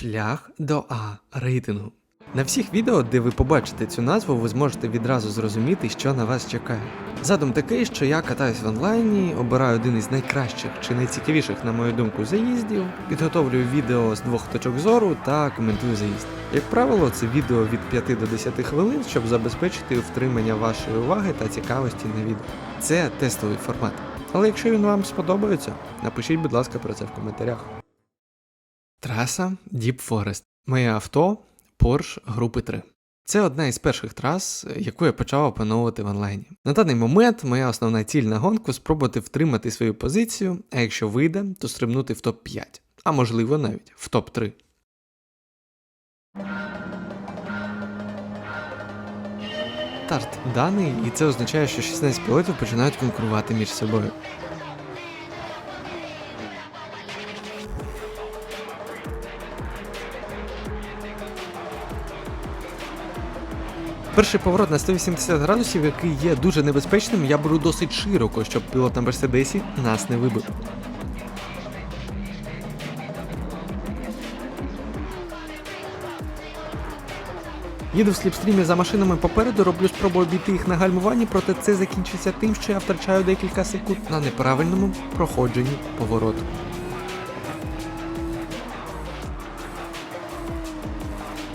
Шлях до А рейтингу. На всіх відео, де ви побачите цю назву, ви зможете відразу зрозуміти, що на вас чекає. Задум такий, що я катаюсь в онлайні, обираю один із найкращих чи найцікавіших, на мою думку, заїздів, підготовлюю відео з двох точок зору та коментую заїзд. Як правило, це відео від 5 до 10 хвилин, щоб забезпечити втримання вашої уваги та цікавості на відео. Це тестовий формат. Але якщо він вам сподобається, напишіть, будь ласка, про це в коментарях. Траса Deep Forest. Моє авто Porsche групи 3. Це одна із перших трас, яку я почав опановувати в онлайні. На даний момент моя основна ціль на гонку спробувати втримати свою позицію, а якщо вийде, то стрибнути в топ-5, а можливо навіть в топ-3. Старт даний, і це означає, що 16 пілотів починають конкурувати між собою. Перший поворот на 180 градусів, який є дуже небезпечним, я беру досить широко, щоб пілот на Мерседесі нас не вибив. Їду в сліпстрімі за машинами попереду, роблю спробу обійти їх на гальмуванні, проте це закінчиться тим, що я втрачаю декілька секунд на неправильному проходженні повороту.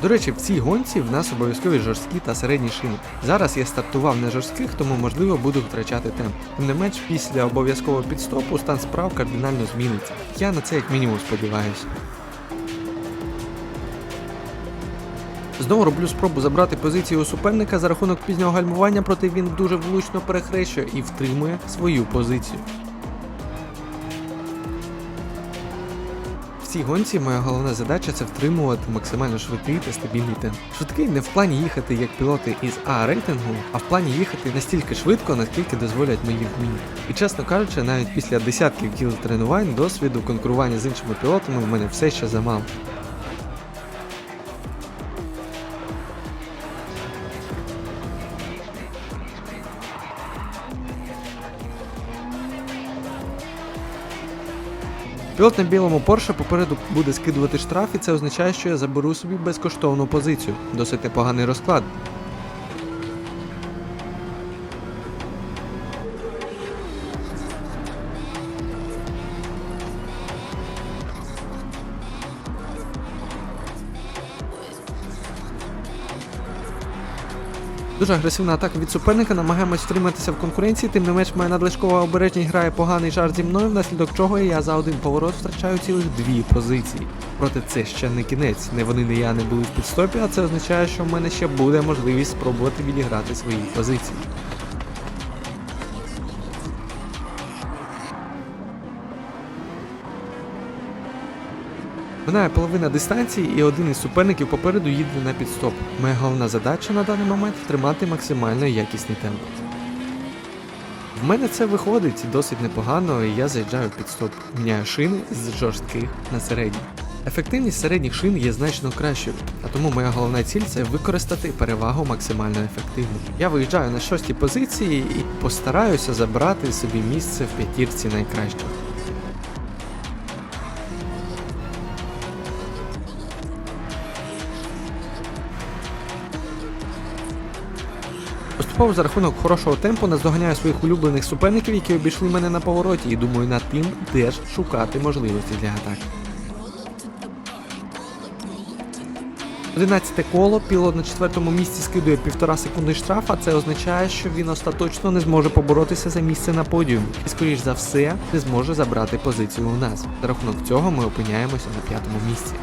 До речі, в цій гонці в нас обов'язкові жорсткі та середні шини. Зараз я стартував на жорстких, тому можливо буду втрачати темп. Тим не менш, після обов'язкового підстопу стан справ кардинально зміниться. Я на це як мінімум сподіваюся. Знову роблю спробу забрати позицію у суперника за рахунок пізнього гальмування, проте він дуже влучно перехрещує і втримує свою позицію. Цій гонці моя головна задача це втримувати максимально швидкий та стабільний темп. Швидкий не в плані їхати як пілоти із А рейтингу, а в плані їхати настільки швидко, наскільки дозволять мої вміння. І чесно кажучи, навіть після десятків кіл тренувань, досвіду, конкурування з іншими пілотами в мене все ще замало. Пілот на білому Порше попереду буде скидувати штраф, і це означає, що я заберу собі безкоштовну позицію. Досить непоганий розклад. Дуже агресивна атака від суперника, намагаємось втриматися в конкуренції, тим не менш моя надлишкова обережність грає поганий жарт зі мною, внаслідок чого я за один поворот втрачаю цілих дві позиції. Проте це ще не кінець, не вони, не я не були в підстопі, а це означає, що в мене ще буде можливість спробувати відіграти свої позиції. Минає половина дистанції, і один із суперників попереду їде на підстоп. Моя головна задача на даний момент тримати максимально якісний темп. В мене це виходить досить непогано, і я заїжджаю в підстоп. Міняю шини з жорстких на середні. Ефективність середніх шин є значно кращою, а тому моя головна ціль це використати перевагу максимально ефективно. Я виїжджаю на шостій позиції і постараюся забрати собі місце в п'ятірці найкращих. Поступово за рахунок хорошого темпу наздоганяю своїх улюблених суперників, які обійшли мене на повороті, і думаю над тим, де ж шукати можливості для атаки. 11 коло, пілот на четвертому місці скидує півтора секунди штраф, а це означає, що він остаточно не зможе поборотися за місце на подіумі і, скоріш за все, не зможе забрати позицію у нас. За рахунок цього ми опиняємося на п'ятому місці.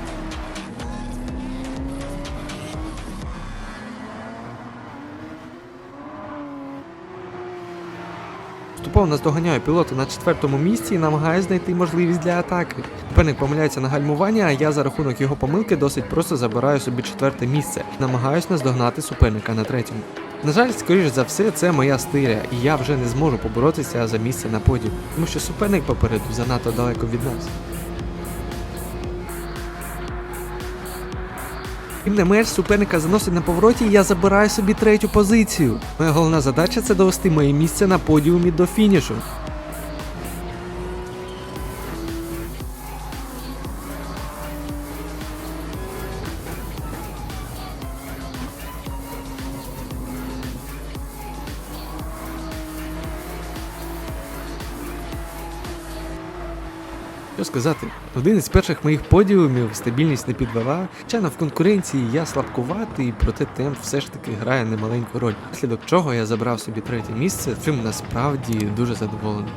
Поступово наздоганяю пілота на четвертому місці і намагає знайти можливість для атаки. Суперник помиляється на гальмування, а я за рахунок його помилки досить просто забираю собі четверте місце. Намагаюсь наздогнати суперника на третьому. На жаль, скоріш за все, це моя стиля, і я вже не зможу поборотися за місце на подіум, тому що суперник попереду занадто далеко від нас. Тим не менш, суперника заносить на повороті, і я забираю собі третю позицію. Моя головна задача це довести моє місце на подіумі до фінішу. Що сказати, один із перших моїх подіумів стабільність не підвела. Чайно в конкуренції я слабкуватий, проте темп все ж таки грає немаленьку роль. наслідок чого я забрав собі третє місце, чим насправді дуже задоволений.